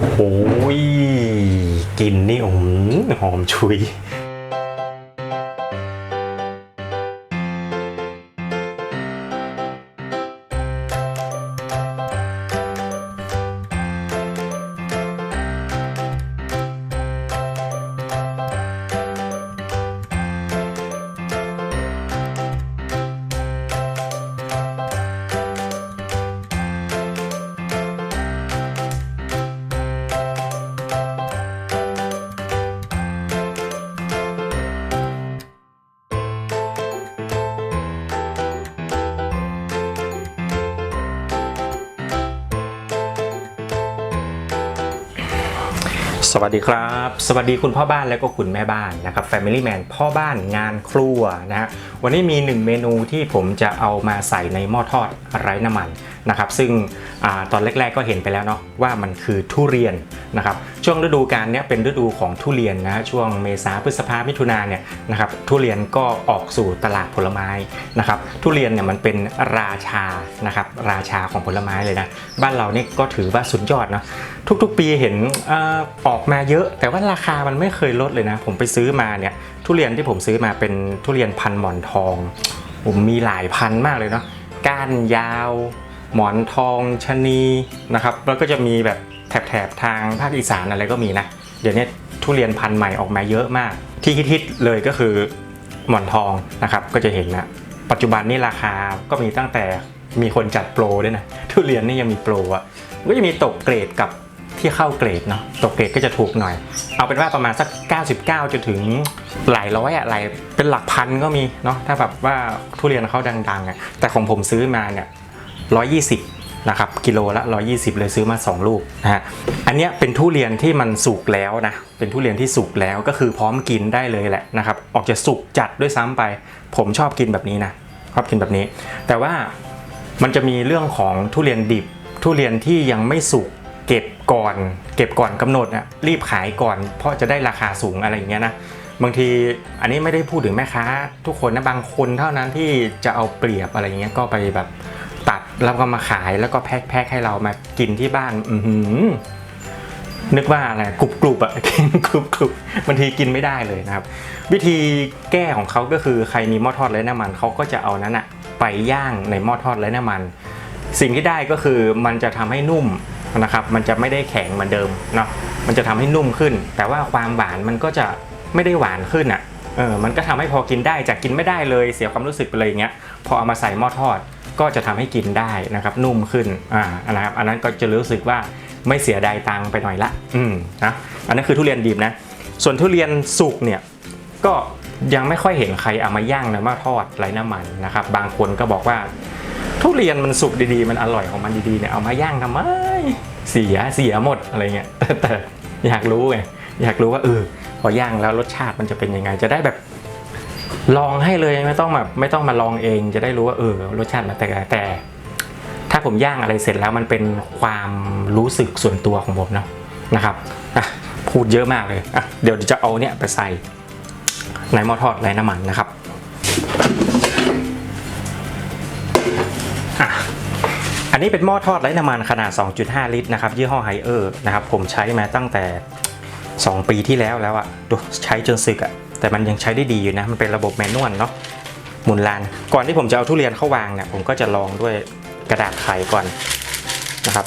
โอ้โหกลินนี่อื้อหือหอมชุย สวัสดีครับ สวัสดีคุณพ่อบ้านและก็คุณแม่บ้านนะครับ Family Man พ่อบ้านงานครัวนะฮะวันนี้มีหนึ่งเมนูที่ผมจะเอามาใส่ในหม้อทอดไร้น้ำมัน นะครับซึ่งอตอนแรก ๆก็เห็นไปแล้วเนาะว่ามันคือทุเรียนนะครับช่วงฤดูกาลเนี้ยเป็นฤดูของทุเรียนนะช่วงเมษาพฤษภามิถุนาเนี่ยนะครับทุเรียนก็ออกสู่ตลาดผลไม้นะครับทุเรียนเนี่ยมันเป็นราชานะครับราชาของผลไม้เลยนะบ้านเราเนี่ยก็ถือว่าสุดยอดเนาะทุกๆ ปีเห็นออออกมาเยอะ แต่ว่าราคามันไม่เคยลดเลยนะ ผมไปซื้อมาเนี่ยทุเรียนที่ผมซื้อมาเป็นทุเรียนพันหมอนทอง ผมมีหลายพันมากเลยเนาะก้านยาว หมอนทองชนีนะครับแล้วก็จะมีแบบแถบๆทางภาคอีสานอะไรก็มีนะ เดี๋ยวนี้ทุเรียนพันธุ์ใหม่ออกมาเยอะมาก ที่ฮิตๆเลยก็คือหมอนทองนะครับก็จะเห็นนะปัจจุบันนี่ราคาก็มีตั้งแต่มีคนจัดโปรด้วยนะทุเรียนนี่ยังมีโปรอะก็จะมีตกเกรดกับที่เข้าเกรดเนาะตกเกรดก็จะถูกหน่อย เอาเป็นว่าประมาณสัก 99 จนถึงหลายร้อยอะหลายเป็นหลักพันก็มีเนาะถ้าแบบว่าทุเรียนเขาดังๆอะแต่ของผมซื้อมาเนี่ย 120นะครับกิโลละ 120 เลยซื้อมา 2 ลูกนะฮะอันเนี้ยเป็นทุเรียนที่มันสุกแล้วนะเป็นทุเรียนที่สุกแล้วก็คือพร้อมกินได้เลยแหละนะครับออกจะสุกจัดด้วยซ้ำไป ผมชอบกินแบบนี้นะชอบกินแบบนี้ แต่ว่ามันจะมีเรื่องของทุเรียนดิบ ทุเรียนที่ยังไม่สุกเก็บก่อน เก็บก่อนกำหนดอะรีบขายก่อน เพราะจะได้ราคาสูงอะไรอย่างเงี้ยนะบางทีอันนี้ไม่ได้พูดถึงแม่ค้า ทุกคนนะบางคนเท่านั้นที่จะเอาเปรียบอะไรอย่างเงี้ยก็ไปแบบ ตัดแล้วก็มาขายแล้วก็แพ็คแพ็คให้เรามากินที่บ้านอืนึกว่าอะไรกรุบกรุบอะกินกรุบกรุบบางทีกินไม่ได้เลยนะครับ วิธีแก้ของเขาก็คือใครมีหม้อทอดไร้น้ำมันเขาก็จะเอานั้นอะไปย่างในหม้อทอดไร้น้ำมัน สิ่งที่ได้ก็คือมันจะทำให้นุ่มนะครับ มันจะไม่ได้แข็งเหมือนเดิมเนาะมันจะทำให้นุ่มขึ้น แต่ว่าความหวานมันก็จะไม่ได้หวานขึ้นอะเออมันก็ทำให้พอกินได้จากกินไม่ได้เลยเสียความรู้สึกไปเลยอย่างเงี้ยพอเอามาใส่หม้อทอด ก็จะทำให้กินได้นะครับนุ่มขึ้นอ่านะครับอันนั้นก็จะรู้สึกว่าไม่เสียดายตังไปหน่อยละอืมนะอันนั้นคือทุเรียนดิบนะ ส่วนทุเรียนสุกเนี่ยก็ยังไม่ค่อยเห็นใครเอามาย่างนหม้อทอดไร้น้ำมันนะครับ บางคนก็บอกว่า ทุเรียนมันสุกดีๆ มันอร่อยของมันดีๆเนี่ยเอามาย่างทำไมเสียเสียหมดอะไรเงี้ยแต่แต่อยากรู้ไงอยากรู้ว่าเออพอย่างแล้วรสชาติมันจะเป็นยังไง จะได้แบบ ลองให้เลยไม่ต้องแบบไม่ต้องมาลองเองจะได้รู้ว่าเออรสชาติมันแต่แต่ ถ้าผมย่างอะไรเสร็จแล้วมันเป็นความรู้สึกส่วนตัวของผมเนาะนะครับอะพูดเยอะมากเลยอะเดี๋ยวจะเอาเนี่ยไปใส่ในหม้อทอดไร้น้ำมันนะครับอันนี้เป็นหม้อทอดไร้น้ำมันขนาด 2.5 ลิตรนะครับยี่ห้อไฮเออร์นะครับผมใช้มาตั้งแต่ 2 ปีที่แล้วแล้วอะดูใช้จนสึกอะ แต่มันยังใช้ได้ดีอยู่นะ มันเป็นระบบแมนนวลเนาะหมุนลาน ก่อนที่ผมจะเอาทุเรียนเข้าวางเนี่ยผมก็จะลองด้วยกระดาษไขก่อนนะครับ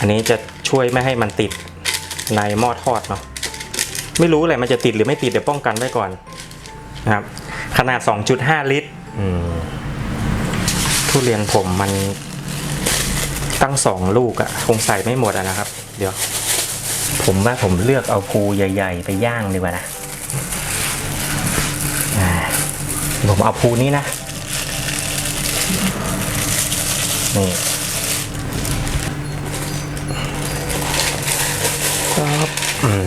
อันนี้จะช่วยไม่ให้มันติดในหม้อทอดเนาะไม่รู้เลยมันจะติดหรือไม่ติดเดี๋ยวป้องกันไว้ก่อนนะครับ ขนาด 2.5 ลิตรทุเรียนผมมันตั้งสองลูกอะคงใส่ไม่หมดอะนะครับ เดี๋ยว ผมว่าผมเลือกเอาภูใหญ่ ๆ ไปย่างดีกว่านะอ่า ผมเอาภูนี้นะ นี่ครับอืม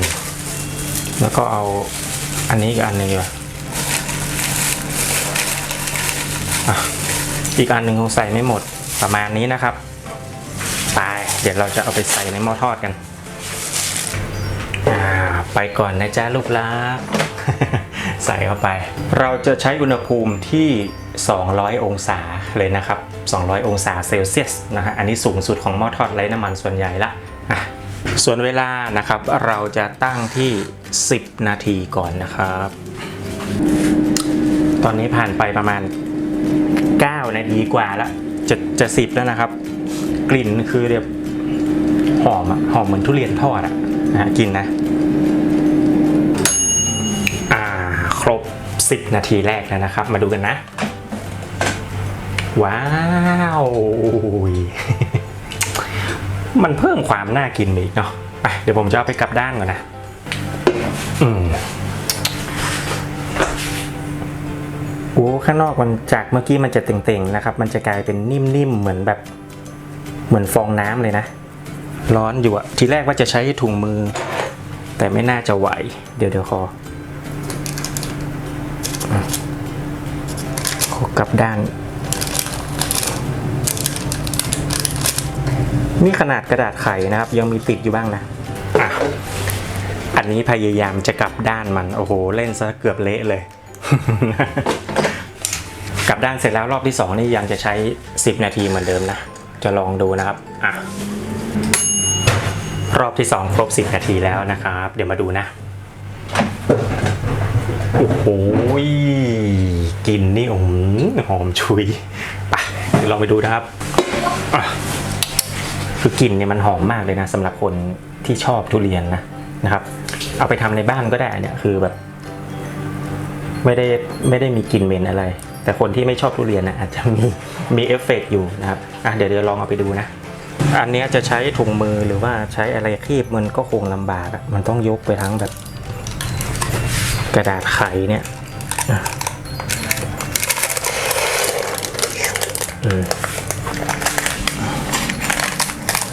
แล้วก็เอาอันนี้อีกอันหนึ่งดีกว่าอะอีกอันหนึ่งคงใส่ไม่หมดประมาณนี้นะครับไปเดี๋ยวเราจะเอาไปใส่ในหม้อทอดกันอ่าไปก่อนนะจ๊ะลูกลัก ใส่เข้าไป เราจะใช้อุณหภูมิที่ 200 องศาเลยนะครับ 200 องศาเซลเซียสนะฮะอันนี้สูงสุดของหม้อทอดไร้น้ำมันส่วนใหญ่ละอะส่วนเวลานะครับเราจะตั้งที่ 10 นาทีก่อนนะครับ ตอนนี้ผ่านไปประมาณ 9 นาทีกว่าล้วจะจะสิบแล้วนะครับ กลิ่นคือแบบหอมอะหอมเหมือนทุเรียนทอดอะนะฮะกินนะ อ่า ครบ 10 นาทีแรกแล้วนะครับ มาดูกันนะ ว้าว มันเพิ่มความน่ากินอีกเนาะไปเดี๋ยวผมจะเอาไปกลับด้านก่อนนะ อืมโอ้ข้างนอกมันจากเมื่อกี้มันจะเต่งๆนะครับ มันจะกลายเป็นนิ่มๆเหมือนแบบเหมือนฟองน้ำเลยนะ ร้อนอยู่อะทีแรกว่าจะใช้ถุงมือ แต่ไม่น่าจะไหว เดี๋ยวเดี๋ยวขออะขอ กลับด้าน นี่ขนาดกระดาษไขนะครับ ยังมีติดอยู่บ้างนะอะอันนี้พยายามจะกลับด้านมัน โอ้โห เล่นซะเกือบเละเลย กลับด้านเสร็จแล้วรอบที่สองนี่ยังจะใช้ 10 นาทีเหมือนเดิมนะ จะลองดูนะครับอะรอบที่สองครบ 10 นาทีแล้วนะครับ เดี๋ยวมาดูนะ โอ้โหกลินนี่อืมหอมชุยไปเดี๋ยวลองไปดูนะครับคือกลิ่นเนี่ยมันหอมมากเลยนะสำหรับคนที่ชอบทุเรียนนะนะครับ เอาไปทำในบ้านก็ได้เนี่ยคือแบบ ไม่ได้ไม่ได้มีกลิ่นเหม็นอะไร แต่คนที่ไม่ชอบทุเรียนนะอาจจะมีมีเอฟเฟกต์อยู่นะครับอะเดี๋ยวเดี๋ยวลองเอาไปดูนะอันนี้จะใช้ถุงมือหรือว่าใช้อะไรคีบมันก็คงลำบากมันต้องยกไปทั้งแบบ กระดาษไขเนี่ย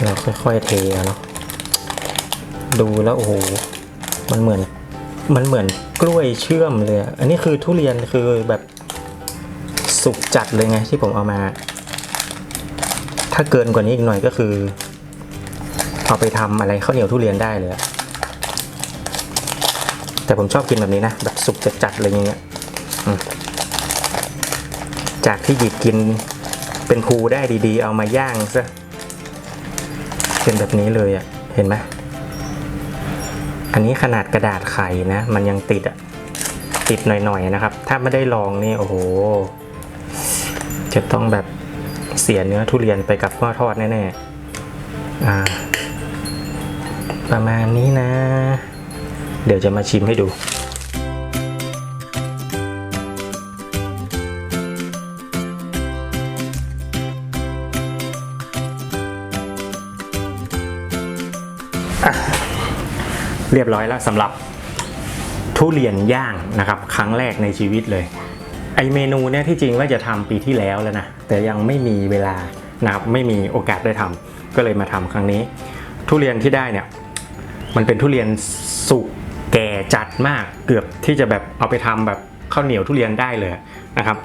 เราค่อยๆเทเนาะดูแล้วโอ้โหมันเหมือน มันเหมือนกล้วยเชื่อมเลยอะอันนี้คือทุเรียนคือแบบสุกจัดเลยไงที่ผมเอามา ถ้าเกินกว่านี้อีกหน่อยก็คือ เอาไปทำอะไรข้าวเหนียวทุเรียนได้เลยอะ แต่ผมชอบกินแบบนี้นะ แบบสุกจัดๆอะไรอย่างเงี้ยจากที่หยิบกินเป็นภูได้ดีๆ เอามาย่างซะเป็นแบบนี้เลยอะ่ะ เห็นไหมอันนี้ขนาดกระดาษไข่นะ มันยังติดอะ่ะ ติดหน่อยๆนะครับ ถ้าไม่ได้ลองนี่โอ้โห จะต้องแบบเสียเนื้อทุเรียนไปกับหม้อทอดแน่ๆ อ่า ประมาณนี้นะ เดี๋ยวจะมาชิมให้ดู เรียบร้อยแล้วสำหรับทุเรียนย่างนะครับ ครั้งแรกในชีวิตเลย ไอเมนูเนี่ยที่จริงว่าจะทำปีที่แล้วแล้วนะ แต่ยังไม่มีเวลานะครับไม่มีโอกาสได้ทำก็เลยมาทำครั้งนี้ ทุเรียนที่ได้เนี่ยมันเป็นทุเรียนสุก แก่จัดมากเกือบที่จะแบบเอาไปทำแบบข้าวเหนียวทุเรียนได้เลยนะครับ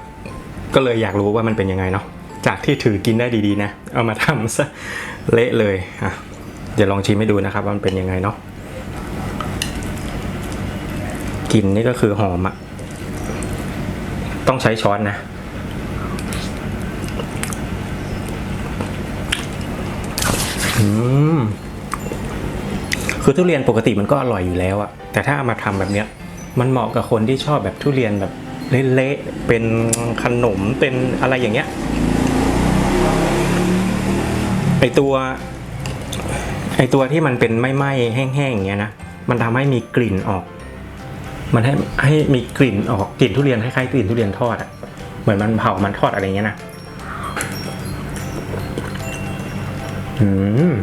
ก็เลยอยากรู้ว่ามันเป็นยังไงเนาะจากที่ถือกินได้ดีๆนะเอามาทำซะเละเลยอะเดี๋ยวลองชิมให้ดูนะครับว่ามันเป็นยังไงเนาะกลิ่นนี่ก็คือหอมอะต้องใช้ช้อนนะ อืม คือทุเรียนปกติมันก็อร่อยอยู่แล้วอะแต่ถ้าเอามาทำแบบเนี้ยมันเหมาะกับคนที่ชอบแบบทุเรียนแบบเละๆเป็นขนมเป็นอะไรอย่างเงี้ยไอตัวไอตัวที่มันเป็นไหม้แห้งๆอย่างเงี้ยนะมันทำให้มีกลิ่นออก มันให้ให้มีกลิ่นออกกลิ่นทุเรียนคล้ายๆกลิ่นทุเรียนทอดอะเหมือนมันเผามันทอดอะไรเงี้ยนะอืม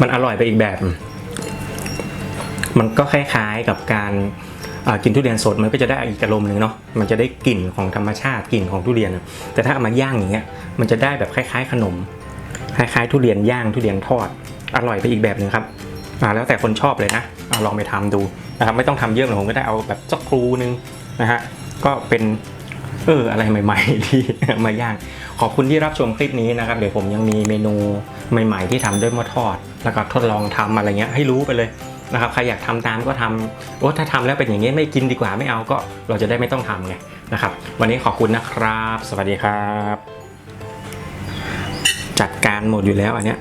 มันอร่อยไปอีกแบบ มันก็คล้ายๆกับการกินทุเรียนสดมันก็จะได้อีกอารมณ์หนึ่งเนาะ มันจะได้กลิ่นของธรรมชาติกลิ่นของทุเรียน แต่ถ้าเอามาย่างอย่างเงี้ย มันจะได้แบบคล้าย ๆ ขนม คล้ายๆ ทุเรียนย่างทุเรียนทอด อร่อยไปอีกแบบหนึ่งครับอ่าแล้วแต่คนชอบเลยนะอลองไปทำดูนะครับ ไม่ต้องทำเยอะหรอกผมก็ได้เอาแบบสักครูนึงนะฮะ ก็เป็นเอออะไรใหม่ๆที่มาย่าง ขอบคุณที่รับชมคลิปนี้นะครับ เดี๋ยวผมยังมีเมนูใหม่ ๆ ที่ทำด้วยม้อทอด แล้วก็ทดลองทำอะไรเงี้ยให้รู้ไปเลยนะครับใครอยากทำตามก็ทำโอ้ถ้าทำแล้วเป็นอย่างนี้ไม่กินดีกว่าไม่เอาก็เราจะได้ไม่ต้องทำไงนะครับ วันนี้ขอบคุณนะครับ สวัสดีครับ จัดการหมดอยู่แล้วอันเนี้ย